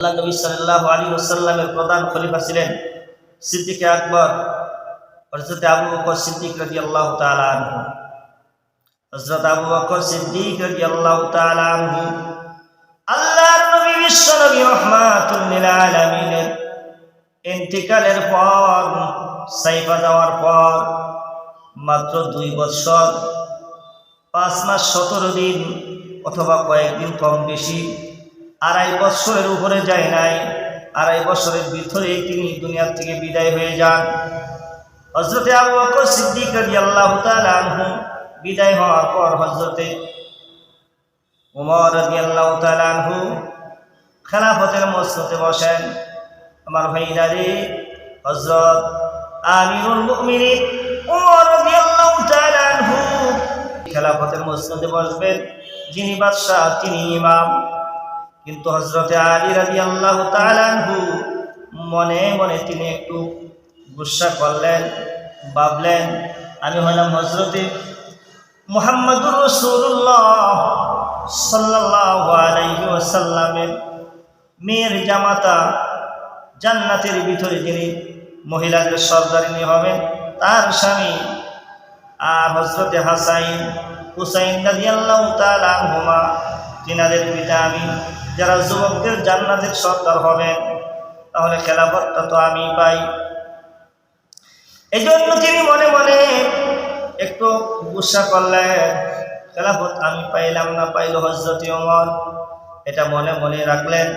আল্লাহ নবী সাল্লাহ আলী ওসাল্লামের প্রধান খলিফা ছিলেন সিদ্দিকে আকবর হজরত আবু বকর সিদ্দিক রাজি আল্লাহ তালু হজরত আবু বকর সিদ্দিক রাজি আল্লাহ তালু আল্লাহর নবী বিশ্ব নবী রহমাতুল্লিল আলমিনের ইন্তিকালের পর, সাইফা যাওয়ার পর মাত্র দুই বছর, পাঁচ মাস সতেরো দিন অথবা কয়েকদিন কম বেশি আড়াই বছরের উপরে যায় নাই। আড়াই বছরের ভিতরে তিনি দুনিয়ার থেকে বিদায় হয়ে যান। হজরতে আবু বকর সিদ্দিক রাজি আল্লাহ আনহু বিদায় হওয়ার পর হজরতে উমর রাজি আল্লাহ আনহু খেলাফতের মসজিদে বসেন। আমার ভাইরা রে হজরত আমিরুল মুমিনিন উমর রাজি আল্লাহ আনহু খেলাফতের মসজিদে বসবেন। যিনি বাদশাহ, তিনি ইমাম। কিন্তু হজরতে আলী রাজি আল্লাহ তালানহু মনে মনে তিনি একটু গুসা করলেন, ভাবলেন, আমি হলাম হজরতে মোহাম্মদুর রসুল্লাহ সাল্লাহ ওয়াসাল্লামের মেয়ের জামাতা জান্নাতের ভিতরে যিনি মহিলাদের সর্দারিনী হবেন, তার স্বামী আর হজরতে হাসাইন, হুসাইন রাজি আল্লাহ তালানহুমা তিনাদের পিতা আমি। যারা যুবকদের জান্নাতের সর্দার হবেন তাহলে খেলাফতটা তো আমি পাই। এই জন্য তিনি মনে মনে একটু গুসা করলেন, খেলাফত আমি পাইলাম না, পাইল হজরত অমর এটা মনে মনে রাখলেন,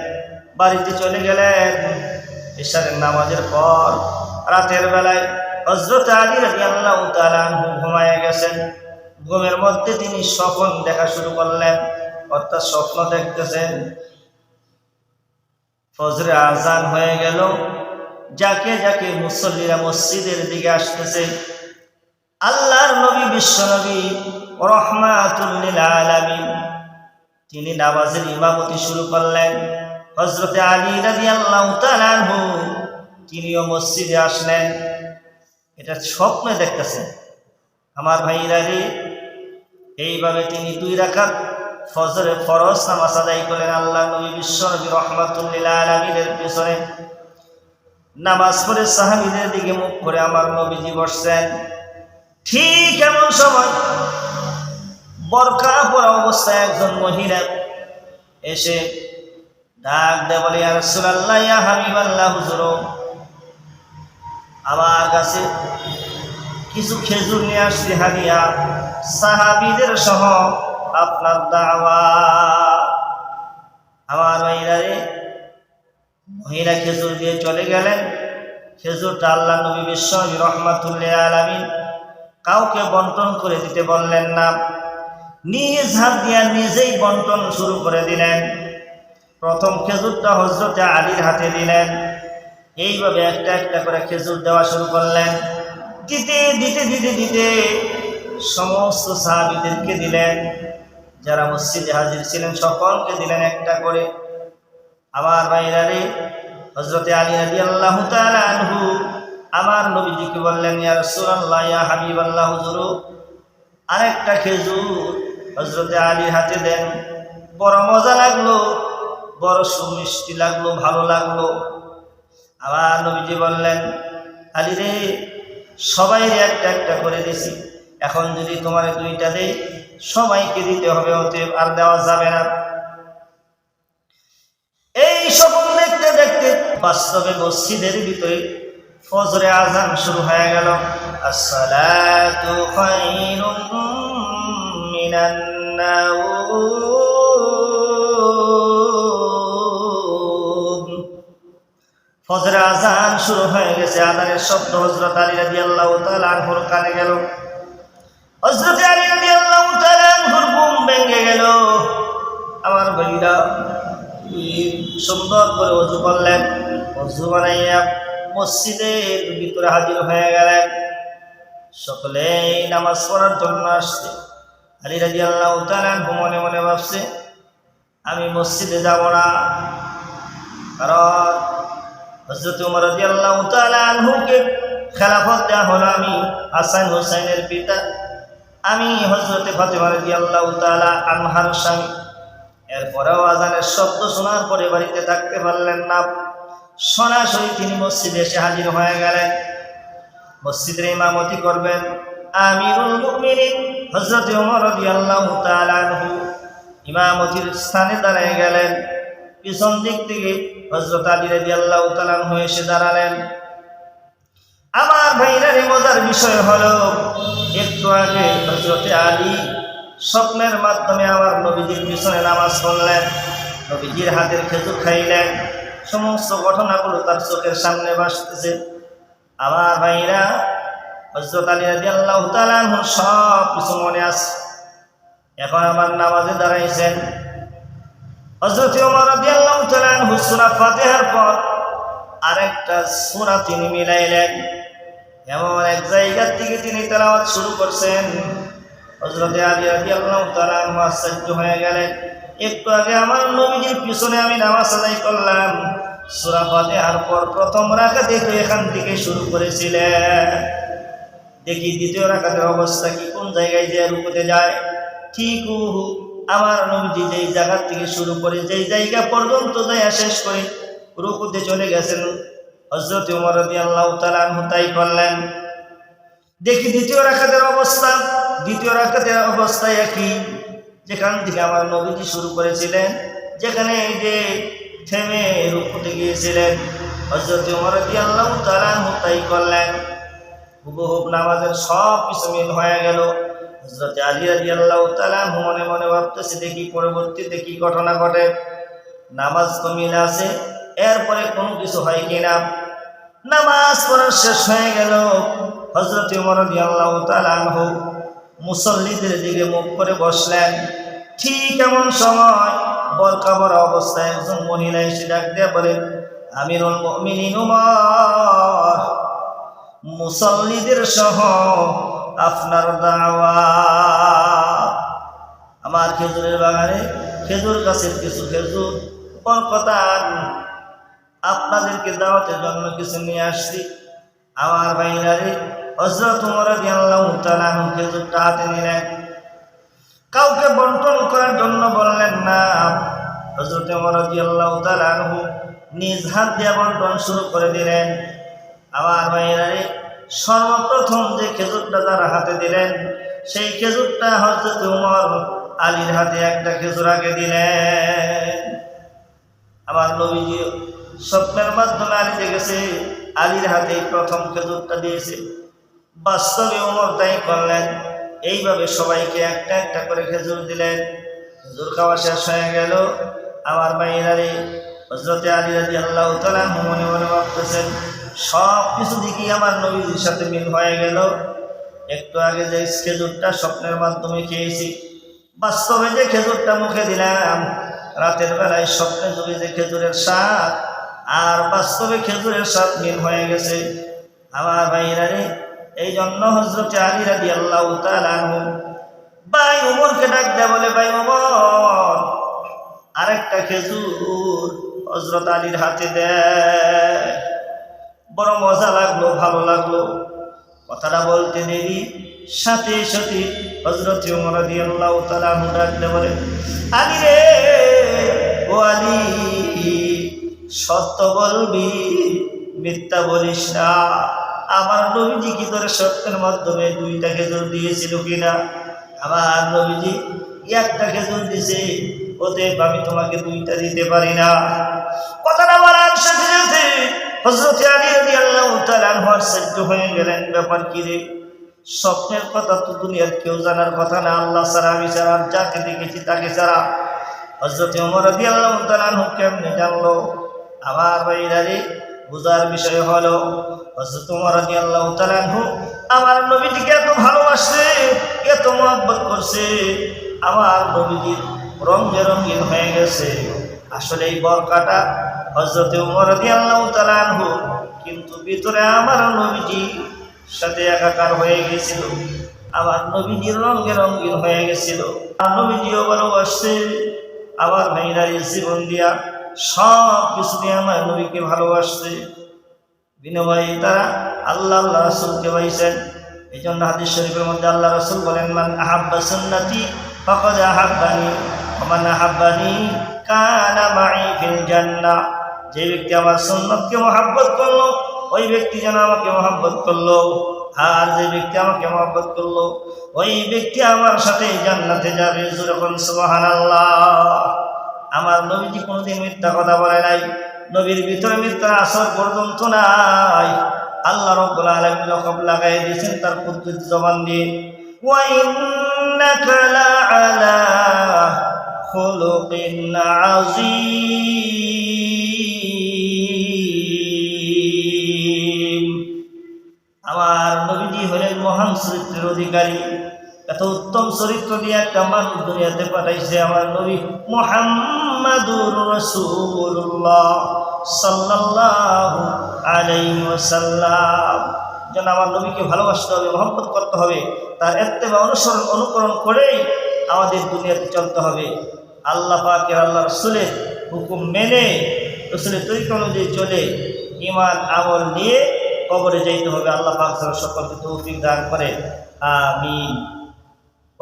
বাড়িতে চলে গেলেন ঈশ্বরের নামাজের পর রাতের বেলায় হজরত আলী রাজি আল্লাহ ঘুমায় গেছেন। ঘুমের মধ্যে তিনি স্বপ্ন দেখা শুরু করলেন, অর্থাৎ স্বপ্ন দেখতেছেন। ফজরে আজান হয়ে গেল। যাকে যাকে মুসল্লিরা মসজিদের দিকে আসতেছে, আল্লাহর নবী, বিশ্ব নবী আলামিন, তিনি নামাজের ইমামতি শুরু করলেন। হজরতে আলী রাজি আল্লাহ তিনিও মসজিদে আসলেন। এটা স্বপ্নে দেখতেছেন। আমার ভাইরা রে, এইভাবে তিনি দুই রাখাত ফজরে ফরজ নামাজ আদায় করেন আল্লাহ নবী বিশ্ব নবী রহমাতুল্লিল্লাহ আলমীদের পেছনে। নামাজ পড়ে সাহাবিদের দিকে মুখ করে আমার নবীজি বসছেন। ঠিক এমন সময় বরকা পরা অবস্থায় একজন মহিলা এসে ডাক দে বলে আর সুরাল্লাহ ইয়া হাবিব আল্লাহ হুজুর, আমার কাছে কিছু খেজুর নিয়ে আসছি হারিয়া সাহাবিদের সহ আপনার দাওয়া। আমার মহিলারে মহিলা খেজুর দিয়ে চলে গেলেন। খেজুরটা আল্লাহ নবী বিশ্ব রহমাতুল্লাহ আলমিন কাউকে বন্টন করে দিতে বললেন না। নিজ হাত দিয়া নিজেই বন্টন শুরু করে দিলেন। প্রথম খেজুরটা হজরতে আলীর হাতে দিলেন। এইভাবে একটা একটা করে খেজুর দেওয়া শুরু করলেন। দিতে দিতে দিতে দিতে সমস্ত সাহাবিদেরকে দিলেন। যারা মসজিদে হাজির ছিলেন, সকলকে দিলেন একটা করে। আমার ভাইরারে হজরতে আলী আদি আল্লাহ আনহু, আমার নবীজিকে বললেন, ইয়া রাসূলুল্লাহ, ইয়া হাবিব আল্লাহ হুজুর আরেকটা খেজুর হজরতে আলীর হাতে দেন। বড় মজা লাগল, বড় সুমিষ্টি লাগল, ভালো লাগল। আবার নবীজি বললেন, আলী রে সবাই একটা একটা করে দিছি। এখন যদি তোমার দুইটা দেই সবাইকে দিতে হবে, অতএব আর দেওয়া যাবে না। এই স্বপ্ন দেখতে দেখতে বাস্তবে মসজিদের ভিতরে ফজরে আজান শুরু হয়ে গেল। ফজরে আজান শুরু হয়ে গেছে আজানের শব্দ হজরত আলী রাজি আল্লাহ তালার কানে গেল। হজরত আলী ভেঙে গেল। আমার ভাইরা সুন্দর করে অজু করলেন। অজু বানাইয়া মসজিদের ভিতরে হাজির হয়ে গেলেন। সকলেই নামাজ পড়ার জন্য আসছে। আলী রাজি আল্লাহ তালান মনে মনে ভাবছে, আমি মসজিদে যাব না। কারণ হজরত উমর রাজি আল্লাহ তালুকে খেলাফত দেওয়া হলো আমি হাসান হুসাইনের পিতা। আমি হজরতে ফাতেমা রাজি আল্লাহ তালা আনহার স্বামী। এরপরেও আজানের শব্দ শোনার পরে বাড়িতে থাকতে পারলেন না। সরাসরি তিনি মসজিদে এসে হাজির হয়ে গেলেন। মসজিদের ইমামতি করবেন আমিরুল মুমিনিন হযরত ওমর রাদিয়াল্লাহু তাআলা আনহু। ইমামতির স্থানে দাঁড়িয়ে গেলেন। পিছন দিক থেকে হযরত আলী রাদিয়াল্লাহু তাআলা আনহু এসে দাঁড়ালেন। আমার ভাইরার মজার বিষয় হলো, একটু আগে হজরতে আলী স্বপ্নের মাধ্যমে আমার নবীজির পিছনে নামাজ পড়লেন, নবীজির হাতের খেজুর খাইলেন, সমস্ত ঘটনাগুলো তার চোখের সামনে বাসতেছে আমার ভাইরা হজরত আলী রাজি আল্লাহ তালাহুর সব কিছু মনে আছে। এখন আমার নামাজে দাঁড়াইছেন। হজরত ওমর রাজি আল্লাহ তালাহু সুরা ফাতেহার পর আরেকটা সুরা তিনি মিলাইলেন। এমন এক জায়গার থেকে তিনি তেলাওয়াত শুরু করছেন। হজরতে আলী রাজি আল্লাহ তালাহু আশ্চর্য হয়ে গেলেন। একটু আগে আমার নবীজির পিছনে আমি নামাজ আদায় করলাম। সুরা ফাতেহার পর প্রথম রাখা দেখে এখান থেকে শুরু করেছিলেন। দেখি দ্বিতীয় রাখাতের অবস্থা কি? কোন জায়গায় যে রুকুতে যায়? ঠিক আমার নবীজি যেই জায়গা থেকে শুরু করে যেই জায়গা পর্যন্ত যায় শেষ করে রুকুতে চলে গেছেন। হজরত উমর রদি আল্লাহ তাই করলেন দেখি দ্বিতীয় রাখাতের অবস্থা। দ্বিতীয় রাখাতের অবস্থায় একই, যেখান থেকে আমার নবীজি শুরু করেছিলেন, যেখানে যে থেমে রুকুতে গিয়েছিলেন। হজরত উমর রদি আল্লাহ তাই করলেন হুবহুব নামাজের সব কিছু মিল হয়ে গেল। হজরত আলী রাজি আল্লাহ তালান মনে মনে ভাবতেছে, দেখি পরবর্তীতে কি ঘটনা ঘটে। নামাজ তো মিল আছে, এরপরে কোনো কিছু হয় কিনা? নামাজ পড়া শেষ হয়ে গেল। হজরত উমর আল্লাহ তালান মুসল্লিদের দিকে মুখ করে বসলেন। ঠিক এমন সময় বরকাবর অবস্থায় একজন মহিলা এসে ডাক দিয়ে বলেন আমিরুল মুমিনিন উমর, মুসল্লিদের সহ আপনার দাওয়া। আমার খেজুরের বাগানে খেজুর গাছের কিছু খেজুর কলকাতার আপনাদেরকে দাওয়াতের জন্য কিছু নিয়ে আসছি। আমার ভাইরারে হজরত উমর আল্লাহ তালানু খেজুরটা হাতে নিলেন। কাউকে বন্টন করার জন্য বললেন, না। হজরত উমর আল্লাহ তালানহু নিজ হাত দিয়ে বন্টন শুরু করে দিলেন। আমার ভাইরারে সর্বপ্রথম যে খেজুরটা তারা হাতে দিলেন, সেই খেজুরটা হজরত উমর আলীর হাতে একটা খেজুর আগে দিলেন। আমার নবীজি স্বপ্নের মাধ্যমে আলী দেখেছে আলীর হাতে প্রথম খেজুরটা দিয়েছে। বাস্তবে উমর তাই করলেন। এইভাবে সবাইকে একটা একটা করে খেজুর দিলেন। খেজুর খাওয়া শেষ হয়ে গেল। আমার মাইরারে হজরতে আলী রাজি আল্লাহ তালা মনে মনে ভাবতেছেন, সব কিছু দিকেই আমার নবীজির সাথে মিল হয়ে গেল। একটু আগে যে খেজুরটা স্বপ্নের মাধ্যমে খেয়েছি, বাস্তবে যে খেজুরটা মুখে দিলাম, রাতের বেলায় স্বপ্নে যুগে যে খেজুরের স্বাদ আর বাস্তবে খেজুরের স্বাদ মিল হয়ে গেছে। আমার ভাইরা রে এই জন্য হজরতে আলী রাজি আল্লাহ ভাই উমরকে ডাক দেয় বলে, ভাই উমর, আরেকটা খেজুর হজরত আলীর হাতে দেয় বড় মজা লাগল, ভালো লাগল। কথাটা বলতে দেরি। সাথে সাথে হজরত উমর রাদিয়াল্লাহু ডাক ডাকলে বলে, আলী রে, ও আলী সত্য বলবি, মিথ্যা বলিস না। আমার নবীজি কি তোর সত্যের মাধ্যমে দুইটা খেজুর দিয়েছিল কিনা? আমার নবীজি একটা খেজুর দিছে ওতে আমি তোমাকে দুইটা দিতে পারি না। কথাটা বলার সাথে সাথে হজরত আলী রাজি আল্লাহ তালানহার সহ্য হয়ে গেলেন, ব্যাপার কি রে? স্বপ্নের কথা তো দুনিয়ার কেউ জানার কথা না, আল্লাহ ছাড়া আমি ছাড়া যাকে দেখেছি তাকে ছাড়া। হজরত ওমর রাজি আল্লাহ তালানহু কেমনে জানলো? আমার বাইরারে বোঝার বিষয় হলো হজরত ওমর রাজি আল্লাহ তালানহু আমার নবীজিকে এত ভালোবাসছে এত মহব্বত করছে, আমার নবীজির রঙে রঙিন হয়ে গেছে। আসলে এই বরকাটা হজরতে উমর আল্লাহ তালানহু কিন্তু ভিতরে আমার নবীজি সাথে একাকার হয়ে গেছিল। আমার নবীজির রঙে রঙিন হয়ে গেছিল। আর নবীজিও ভালোবাসছে। আমার মেয়েরা জীবন দিয়া সব কিছু দিয়ে আমার নবীকে ভালোবাসছে। বিনিময়ে তারা আল্লাহ আল্লাহ রসুলকে পাইছেন এই জন্য হাদিস শরীফের মধ্যে আল্লাহ রসুল বলেন, মান আহাব্বা সুন্নতি ফকদ আহাব্বানি ওমান আহাব্বানি কানা মাই ফিল জান্নাহ। যে ব্যক্তি আমার সুন্নতকে মহাব্বত করল, ওই ব্যক্তি যেন আমাকে মহাব্বত করল। আর যে ব্যক্তি আমাকে মহাব্বত করল, ওই ব্যক্তি আমার সাথে জান্নাতে যাবে। যখন সুবহানাল্লাহ। আমার নবীজি কোনোদিন মিথ্যা কথা বলে নাই। নবীর ভিতরে মিথ্যা আসর পর্যন্ত নাই। আল্লাহ রব্বুল আলমী রকম লাগাই দিয়েছেন তার কুদ্দুত জবান দিয়ে। আমার নবীজি হলেন মহান চরিত্রের অধিকারী। এত উত্তম চরিত্র দিয়ে একটা মানুষ দুনিয়াতে পাঠাইছে আমার নবী মোহাম্মদুর রসুল্লাহ সাল্লাল্লাহু আলাইহি ওয়াসাল্লাম। যেন আমার নবীকে ভালোবাসতে হবে, মহব্বত করতে হবে, তার এত্তেবা অনুসরণ, অনুকরণ করেই আমাদের দুনিয়াতে চলতে হবে। আল্লাহ পাকের আল্লাহ রসুলের হুকুম মেনে, রসুলের তরিকা অনুযায়ী চলে ইমান আমল নিয়ে কবরে যাইতে হবে। আল্লাহ পাক সকলকে তৌফিক দান করে। আমিন।